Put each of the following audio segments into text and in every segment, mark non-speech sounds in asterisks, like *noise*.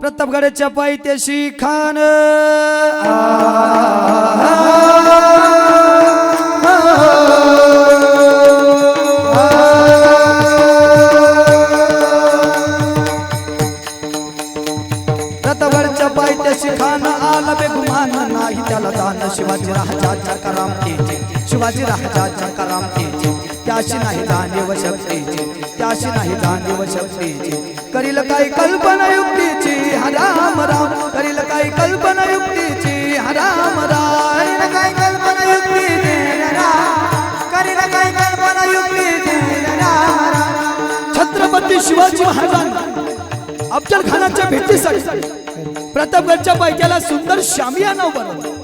प्रतापगडाच्या पायथ्याशी खान. प्रतापगडच्या पायथ्याशी खान आला बेगुमान नाही त्याला दान शिवाजी राजाच्या करामतीचे. शिवाजी राजाच्या करामतीचे. त्याशी नाही दाने व शक्तीचे. त्याशी नाही जाणीव शक्तीची. करील काही कल्पना युक्तीची? हराम राम करील काही कल्पना युक्तीची? हराम राम काही कल्पना युक्तीची? करील काही कल्पना युक्तीची? छत्रपती शिवाजी महाराजांना अफजल खानाच्या भेटीसाठी. प्रतापगडच्या पायथ्याला सुंदर शामियाना उभारला.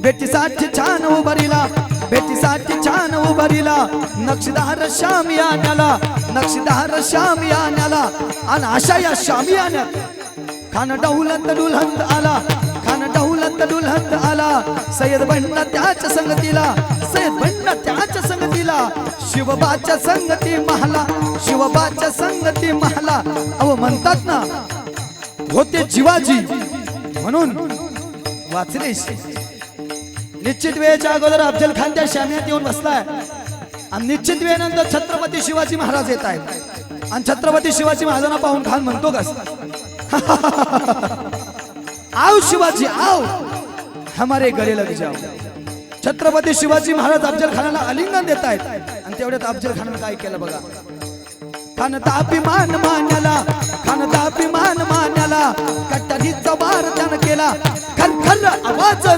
भेटीसाठी छान उभारीला. भेटीसाठी छान उभारीला. नक्षीदार शामियान्याला नक्षीदार शामियान्याला आणि अशा या शामियान्यात खान डहुलंत डुलहत आला. खान डहुलंत डुलहत आला. सय्यद बंडा त्याच्या संगतीला. सय्यद बंडा त्याच्या संगतीला. शिवबाच्या संगती महाला. शिवबाच्या संगती महाला. अहो म्हणतात ना होते जिवाजी. म्हणून वाचले निश्चित वेळेच्या अगोदर अफजल खान त्या शाम्यात येऊन बसलाय. आणि निश्चित वेळेनंतर छत्रपती शिवाजी महाराज येत आहेत. आणि छत्रपती शिवाजी महाराजांना पाहून खान म्हणतो कस? *laughs* आओ शिवाजी आओ. हमारे गले लग जाओ. छत्रपती शिवाजी महाराज अफजल खानाला आलिंगन देत आहेत. आणि तेवढ्यात अफजल खानानं काय केलं बघा? खान तापिमान मानला.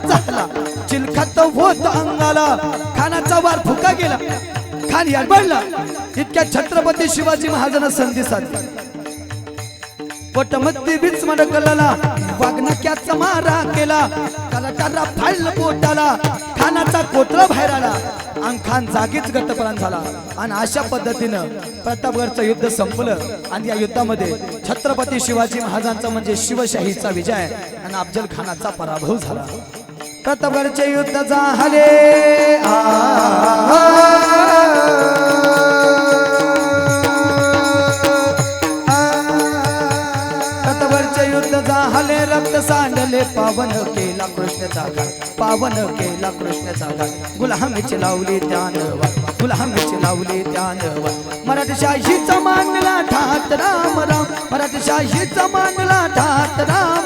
चाकला चिलखत होत अंगाला. खानाचा वार फुका गेला. खान याडबडला इतक्या छत्रपती शिवाजी महाराजांना संधी साधली. पोटमध्ये बीच मडकला वागणक्याचा मारा केला. त्याला फाडलं पोटाला. खानाचा कोटरा बाहेर आला. आणि खान जागीच गतपरान झाला. आणि अशा पद्धतीनं प्रतापगडचं युद्ध संपलं. आणि या युद्धामध्ये छत्रपती शिवाजी महाराजांचा म्हणजे शिवशाहीचा विजय. आणि अफजल खानाचा पराभव झाला. प्रतापगडचे युद्ध झाले प्रतापगडचे युद्ध झाले रक्त सांडले पावन केला कृष्णचा घाट पावन केला कृष्णचा घाट गुलामीची लावली त्यानवा गुलामीची लावली त्यानवा मराठीशाहीचा मानला ठात राम राम मराठीशाहीचा मानला ठात राम